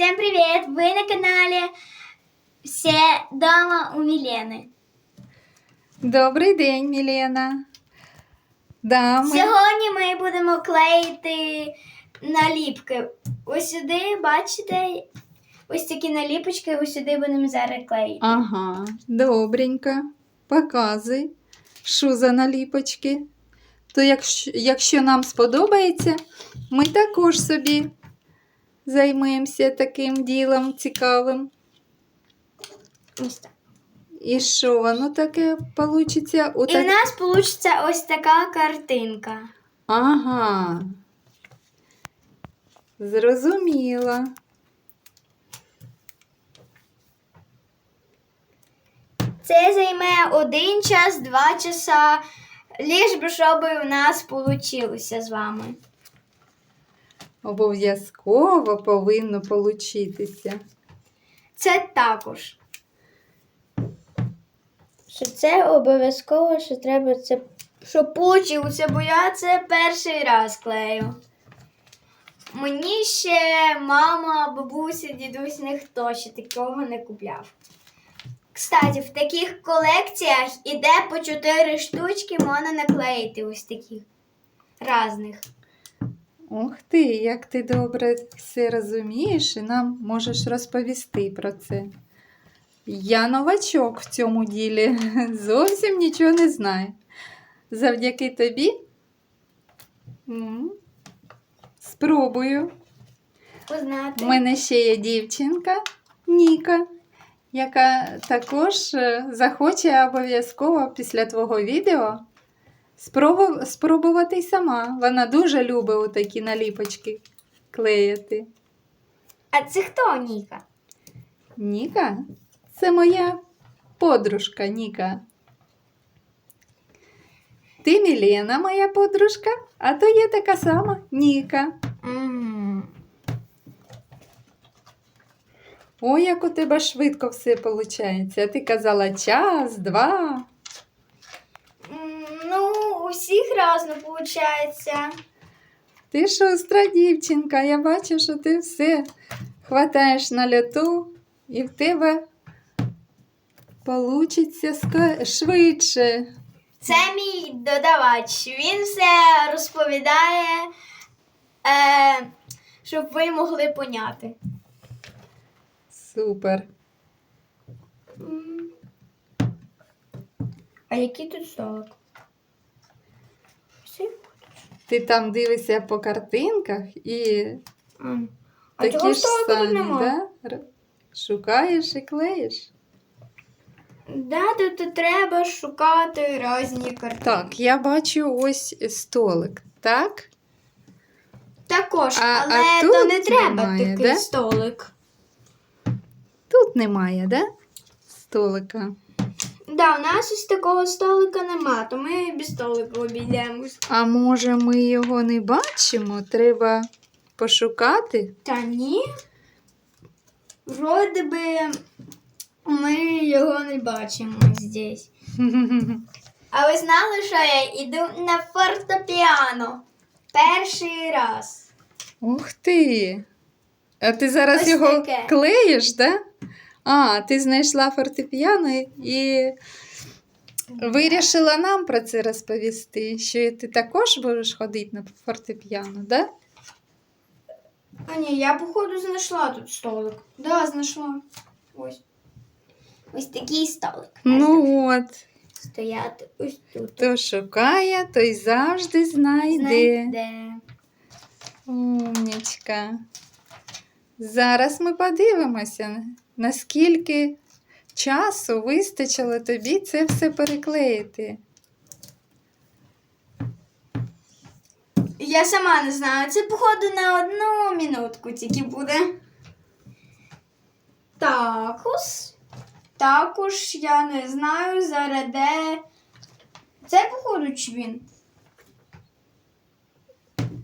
Всем привет! Вы на канале Все дома у Мілены. Добрий день, Мілена. Да, ми... Сьогодні ми будемо клеїти наліпки. Ось сюди, бачите, ось такі наліпочки, ось сюди будемо зараз клеїти. Ага, добренько. Показуй, що за наліпочки. То якщо, якщо нам сподобається, ми також собі займемося таким ділом цікавим. Ось так. І що воно таке вийде? І в нас вийде ось така картинка. Ага. Зрозуміла. Це займе один час, два часа. Ліж би щоб у нас вийшло з вами. Обов'язково повинно получитися. Це також. Що це обов'язково, що треба це. Щоб вийшло, бо я це перший раз клею. Мені ще мама, бабуся, дідусь ніхто ще такого не купляв. Кстати, в таких колекціях іде по 4 штучки, можна наклеїти ось таких різних. Ух ти, як ти добре все розумієш і нам можеш розповісти про це. Я новачок в цьому ділі, зовсім нічого не знаю. Завдяки тобі м, спробую. У мене ще є дівчинка Ніка, яка також е, захоче обов'язково після твого відео спробу- спробувати й сама. Вона дуже любить такі наліпочки клеїти. А це хто Ніка? Ніка це моя подружка Ніка. Ти Мілена, моя подружка, а то є така сама Ніка. м Ой, як у тебе швидко все виходить. Ти казала час, два. Ну, разно виходить. Ти шустра дівчинка, я бачу, що ти все хватаєш на льоту і в тебе получиться ска- швидше. Це мій додавач. Він все розповідає, е, щоб ви могли поняти. Супер. А який тут столик? Ти там дивишся по картинках і М. А такі ж самі, немає. да? Шукаєш і клеїш. Да, тут треба шукати різні картини. Так, я бачу ось столик, так? Також, А- а але тут то не треба немає, такий да? столик. Тут немає, да? Столика. Да, у нас ось такого столика нема, то ми без столика обійдемось. А може ми його не бачимо? Треба пошукати? Та ні. Вроде би ми його не бачимо здесь. А ви знали, що я йду на фортепіано? Перший раз. Ух ти! А ти зараз Ось його таке. клеїш, да? А, ти знайшла фортепіано і вирішила нам про це розповісти, що ти також будеш ходити на фортепіано, да? А ні, я походу знайшла тут столик. Да, знайшла. Ось. Ось такий столик. Ну от, Стояти ось тут. хто шукає, той завжди знайде. Знайде. Умнічка. Зараз ми подивимося, наскільки часу вистачило тобі це все переклеїти. Я сама не знаю. Це походу на одну минутку тільки буде. Також. Також я не знаю зараз де. Це походу чи він.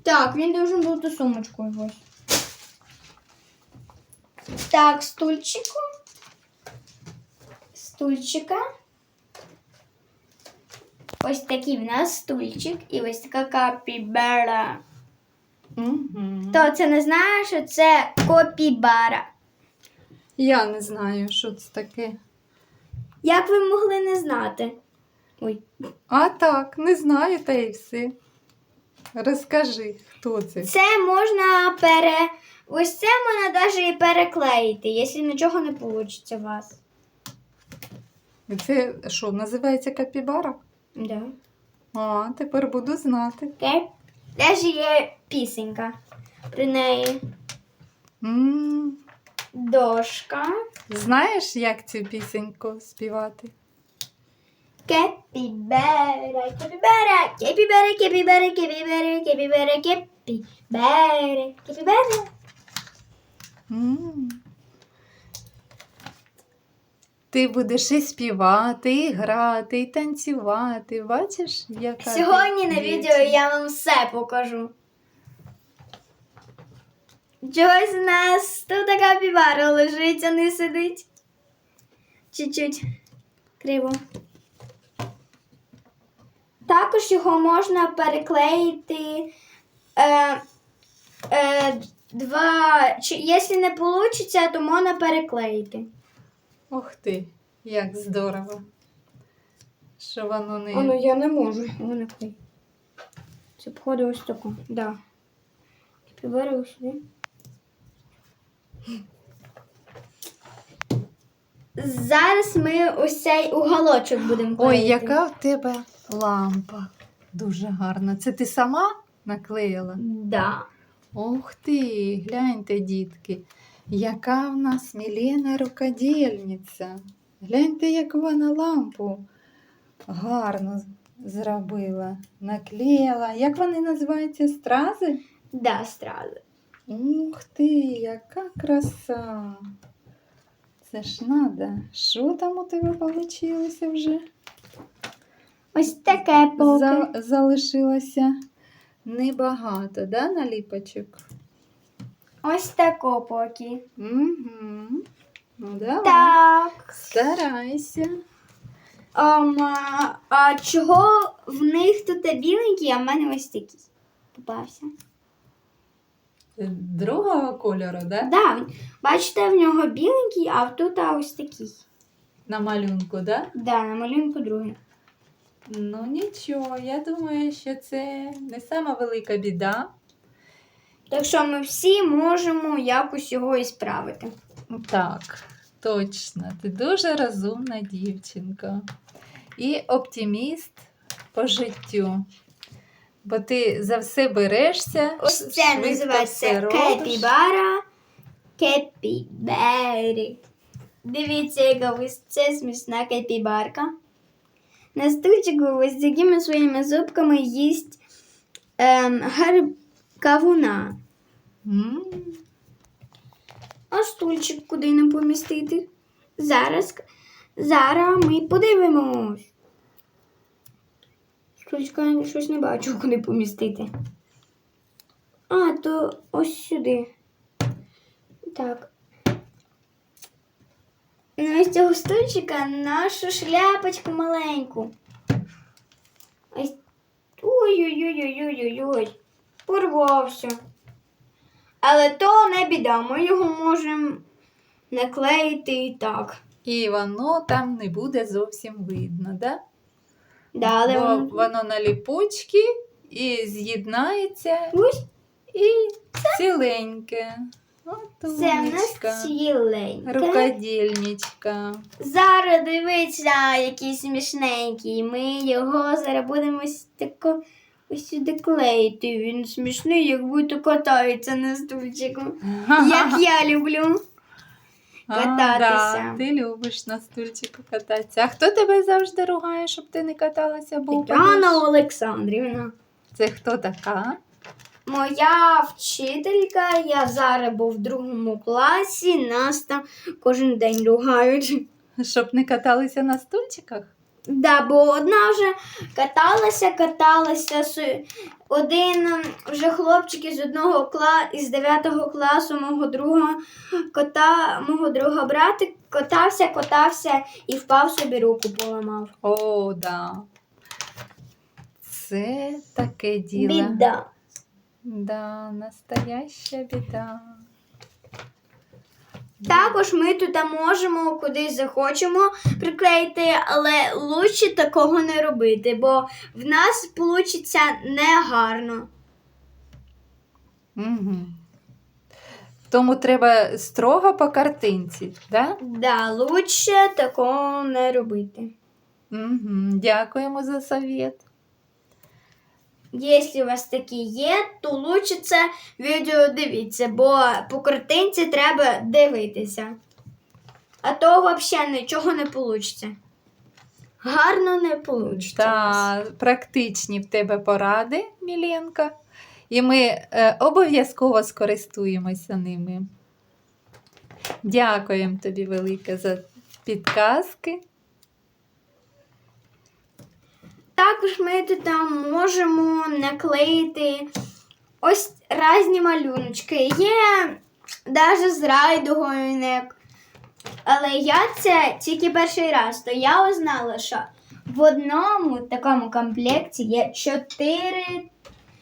Так, він должен бути сумочкою ось. Так, стульчику. Стульчика. Ось такий в нас стульчик і ось така капібера. Угу. Хто це не знає, що це копібара. Я не знаю, що це таке. Як ви могли не знати? Ой. А так, не знаю, та й все. Розкажи, хто це? Це можна пере. Ось це можна навіть і переклеїти, якщо нічого не вийде у вас. Це що, називається капібара? Да. А, тепер буду знати. Окей. Теж є пісенька. При неї м дошка. Знаєш, як цю пісеньку співати? Кепібера, кепібера, кепібера, кепібера, кепібера, кепібера, кепібера, кепібера. Ти будеш і співати, і грати, і танцювати. Бачиш, яка ти Сьогодні на відео я вам все покажу. Чогось у нас тут така півара лежить, а не сидить. Чуть-чуть криво. Також його можна переклеїти е, е, два. Чи, якщо не вийде, то можна переклеїти. Ох ти, як здорово. Що воно не. А ну я не можу. Воно клей. Це походу ось тако. Да. Підберу сюди. Зараз ми ось цей уголочок будемо Ой, яка в тебе лампа. Дуже гарна. Це ти сама наклеїла? Да. Ух ти, гляньте, дітки, яка в нас Мілена рукодільниця. Гляньте, як вона лампу гарно зробила, наклеїла. Як вони називаються? Стрази? Да, стрази. Ух ти, яка краса. Це ж надо. Що там у тебе вийшло вже? Ось таке поки. За, залишилося небагато, да, наліпочок? Ось тако поки. Угу. Ну, давай. Так. Старайся. Ам, а, а чого в них тут біленький, а в мене ось такий попався? Другого кольору, да? Да, він- бачите, в нього біленький, а тут ось такий. На малюнку, да? Да, на малюнку другий. Ну нічого, я думаю, що це не сама велика біда. Так що ми всі можемо якось його і справити. Так, точно. Ти дуже розумна дівчинка. І оптиміст по життю. Бо ти за все берешся. Ось це називається кепібара. Кепібері. Дивіться, яка це смішна кепібарка. На стульчику з такими своїми зубками їсть ем, гриб кавуна. А стульчик куди не помістити? Зараз, зараз ми подивимось. Стульчика я щось не бачу, куди помістити. А, то ось сюди. Так. Ну, ось цього стульчика нашу шляпочку маленьку. Ось. Ой-ой-ой-ой-ой-ой. Порвався. Але то не біда, ми його можемо наклеїти і так. І воно там не буде зовсім видно, да? Да, але Бо воно... воно на ліпучки і з'єднається Ось і ціленьке. Це в нас ціленьке. Рукодільничка. Зараз дивіться, який смішненький. Ми його зараз будемо ось тако ось сюди клеїти. Він смішний, як будто катається на стульчику. Як я люблю. А, кататися. да, ти любиш на стульчику кататися. А хто тебе завжди ругає, щоб ти не каталася? Бо Тетяна Олександрівна. Це хто така? Моя вчителька, я зараз був в другому класі, нас там кожен день ругають. Щоб не каталися на стульчиках? Да, бо одна вже каталася, каталася. Один вже хлопчик із одного кла... із 9 класу мого друга кота, мого друга братик катався, катався і впав собі руку поламав. О, да. Це таке діло. Біда. Да, настояща біда. Також ми тут можемо кудись захочемо приклеїти, але лучше такого не робити, бо в нас вийде негарно. Угу. Тому треба строго по картинці, да? Да, лучше такого не робити. Угу. Дякуємо за совет. Якщо у вас такі є, то лучше це відео дивіться, бо по картинці треба дивитися. А то взагалі нічого не вийде. Гарно не вийде. Та практичні в тебе поради, Міленка. І ми е, обов'язково скористуємося ними. Дякуємо тобі велике за підказки. Також ми там можемо наклеїти ось різні малюночки. Є навіть з райдугою. Але я це тільки перший раз, то я узнала, що в одному такому комплекті є чотири,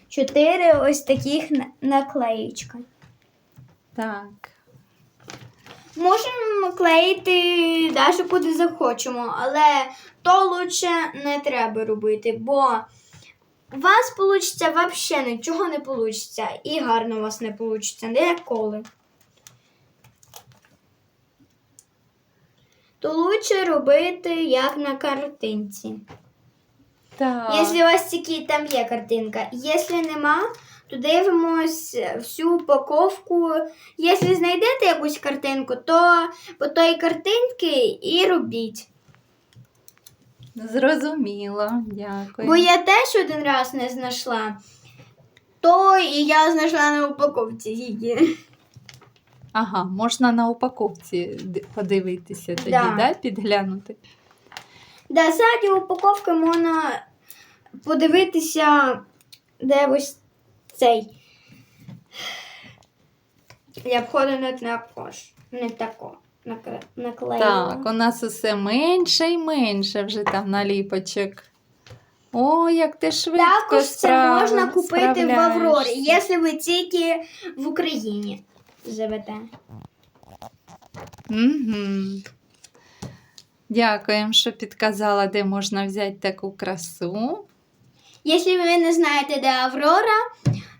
чотири ось таких на- наклеїчка. Так. Можемо клеїти навіть куди захочемо, але то лучше не треба робити, бо у вас вийде взагалі нічого не вийде. І гарно у вас не вийде ніколи. То лучше робити як на картинці. Так. Якщо у вас тільки там є картинка. Якщо нема, то дивимось всю упаковку. Якщо знайдете якусь картинку, то по тої картинки і робіть. Зрозуміло, дякую. Бо я теж один раз не знайшла, то і я знайшла на упаковці її. Ага, можна на упаковці подивитися тоді, Да. да. підглянути. Да, ззаді упаковки можна подивитися, де ось цей. Я входу не також. Не тако. Наклеїла. Так, у нас усе менше і менше вже там наліпочок. О, як ти швидко Також це справ... можна купити в Аврорі, справляєшся. якщо ви тільки в Україні живете. Угу. Дякуємо, що підказала, де можна взяти таку красу. Якщо ви не знаєте, де Аврора,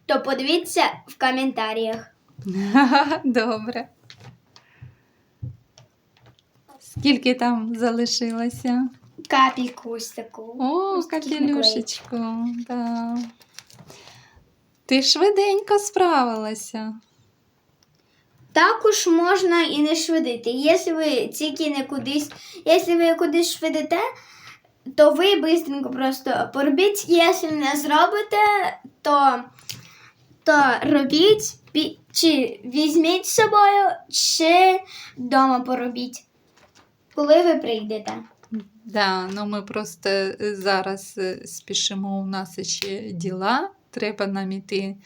то подивіться в коментарях. Добре. Скільки там залишилося? Капельку ось таку. О, капелюшечку. Да. Ти швиденько справилася. Також можна і не швидити. Якщо ви тільки не кудись, якщо ви кудись швидите, то ви швидко просто поробіть. Якщо не зробите, то, то робіть чи візьміть з собою, чи вдома поробіть, коли ви прийдете. Да, ну ми просто е, зараз е, спішимо, у нас ще діла. Треба нам іти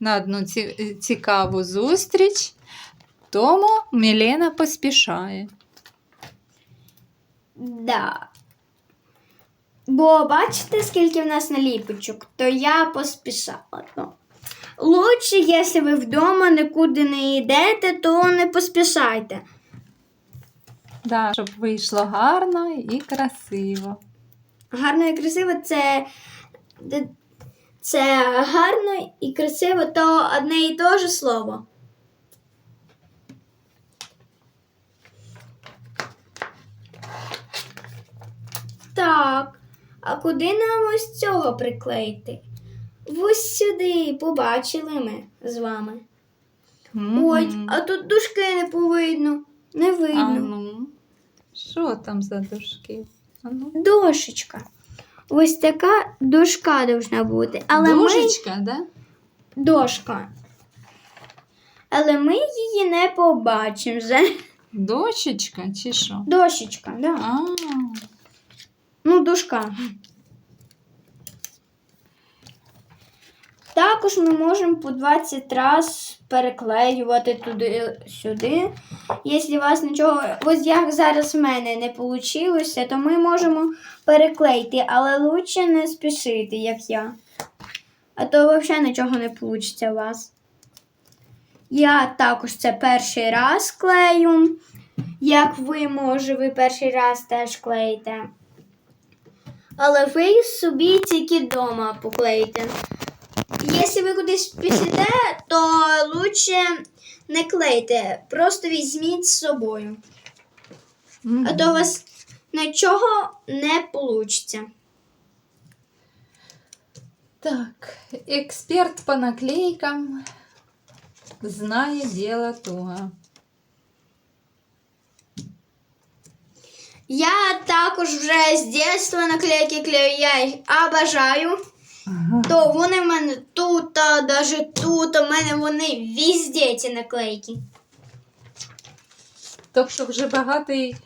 на одну е, цікаву зустріч. Тому Мілена поспішає. Да. Бо бачите, скільки в нас наліпочок, то я поспішала. Ну, лучше, якщо ви вдома нікуди не йдете, то не поспішайте. Да, щоб вийшло гарно і красиво. Гарно і красиво це, це гарно і красиво то одне і те же слово. Так, а куди нам ось цього приклеїти? Ось сюди побачили ми з вами. Ой, а тут дужки не повидно. Не видно. А ну, що там за дужки? А ну. Дошечка. Ось така дошка должна бути. Але ми да? дошка. Але ми її не побачимо вже. Дочечка чи що? Дошечка, да. А, Ну, дошка. Також ми можемо по 20 раз переклеювати туди-сюди. Якщо у вас нічого, ось як зараз в мене не вийшло, то ми можемо переклеїти, але краще не спішити, як я. а то взагалі нічого не вийде у вас. Я також це перший раз клею. Як ви, може, ви перший раз теж клеїте. Але ви собі тільки вдома поклеїте. Якщо ви кудись пішете, то лучше не клейте, просто візьміть з собою. А то у вас нічого не вийде. Так, експерт по наклейкам знає діло туго. Я також вже з дитинства наклейки клею, я їх обожаю. Ага. То вони в мене тут, а навіть тут, у мене вони везде ці наклейки. Тобто вже багатий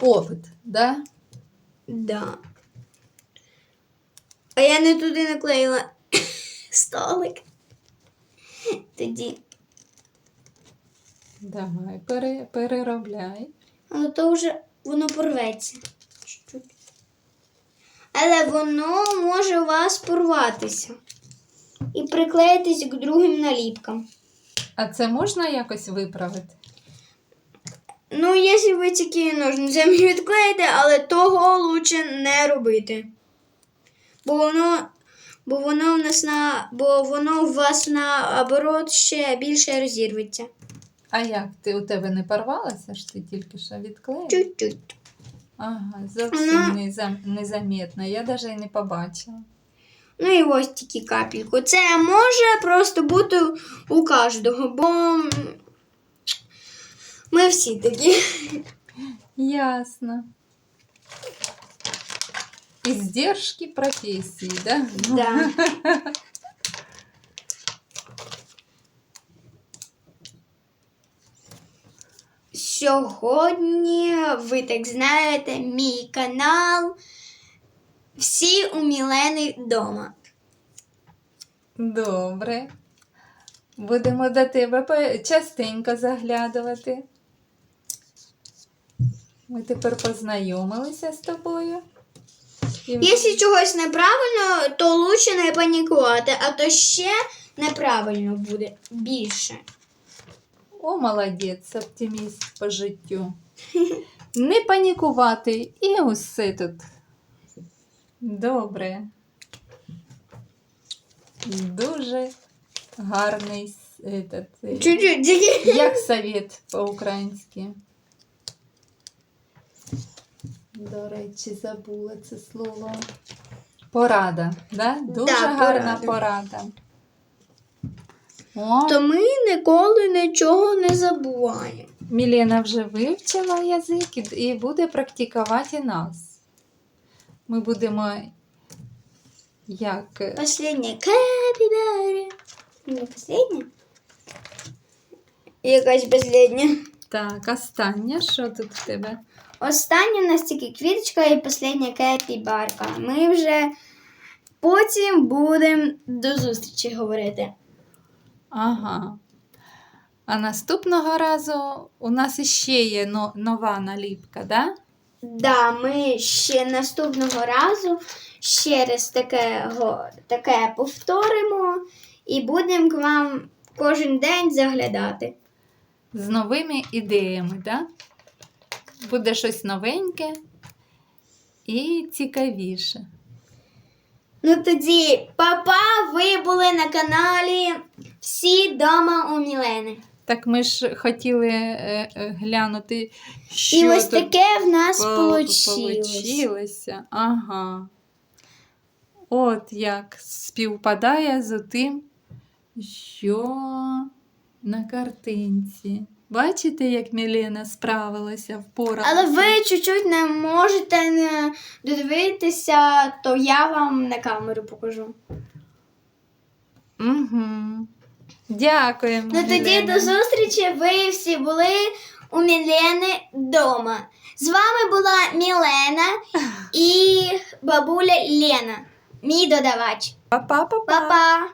опит, да? Да. А я не туди наклеїла столик. Тоді. Давай, пере, переробляй. Але то вже воно порветься. Але воно може у вас порватися і приклеїтись к другим наліпкам. А це можна якось виправити? Ну, якщо ви тільки ножницями відклеїте, але того лучше не робити. Бо воно, бо воно в нас на, бо воно у вас наоборот ще більше розірветься. А як? Ти у тебе не порвалася ж ти тільки що відклеїв? Чуть-чуть. Ага, зовсім незам... незаметно. Я навіть і не побачила. Ну і ось тільки капельку. Це може просто бути у кожного, бо ми всі такі. Ясно. Издержки профессии, да? Да. Сьогодні, ви так знаєте, мій канал. Всі у Мілени вдома. Добре. Будемо до тебе частенько заглядувати. Ми тепер познайомилися з тобою. І Якщо чогось неправильно, то лучше не панікувати, а то ще неправильно буде більше. О, молодець, оптиміст по життю. Не панікувати і усе тут. Добре. Дуже гарний этот, е, Чуть-чуть як совет по-українськи. До речі, забула це слово. Порада. Да? Дуже Да, гарна порада. порада. О, То ми ніколи нічого не забуваємо. Мілена вже вивчила язик і- буде практикувати нас. Ми будемо як е, Последняя капібарі. Не последня? Якась последня. так, остання, що тут в тебе? Остання у нас тільки квіточка і последня кепібарка. Ми вже потім будемо до зустрічі говорити. Ага. А наступного разу у нас іще є но- нова наліпка, да? Да, ми ще наступного разу ще раз таке, го- таке повторимо і будемо к вам кожен день заглядати. З новими ідеями, да? Буде щось новеньке і цікавіше. Ну тоді, папа, ви були на каналі Всі дома у Мілени. Так ми ж хотіли е, е, глянути, що І ось тут таке в нас по- получилось. получилося. Ага. От як співпадає з тим, що на картинці. Бачите, як Мілена справилася, впоралася? Але ви чуть-чуть не можете не додивитися, то я вам на камеру покажу. Угу. Дякуємо. Ну тоді Мілена. до зустрічі. Ви всі були у Мілени вдома. З вами була Мілена і бабуля Лена, мій додавач. Па-па-па-па. Па-па!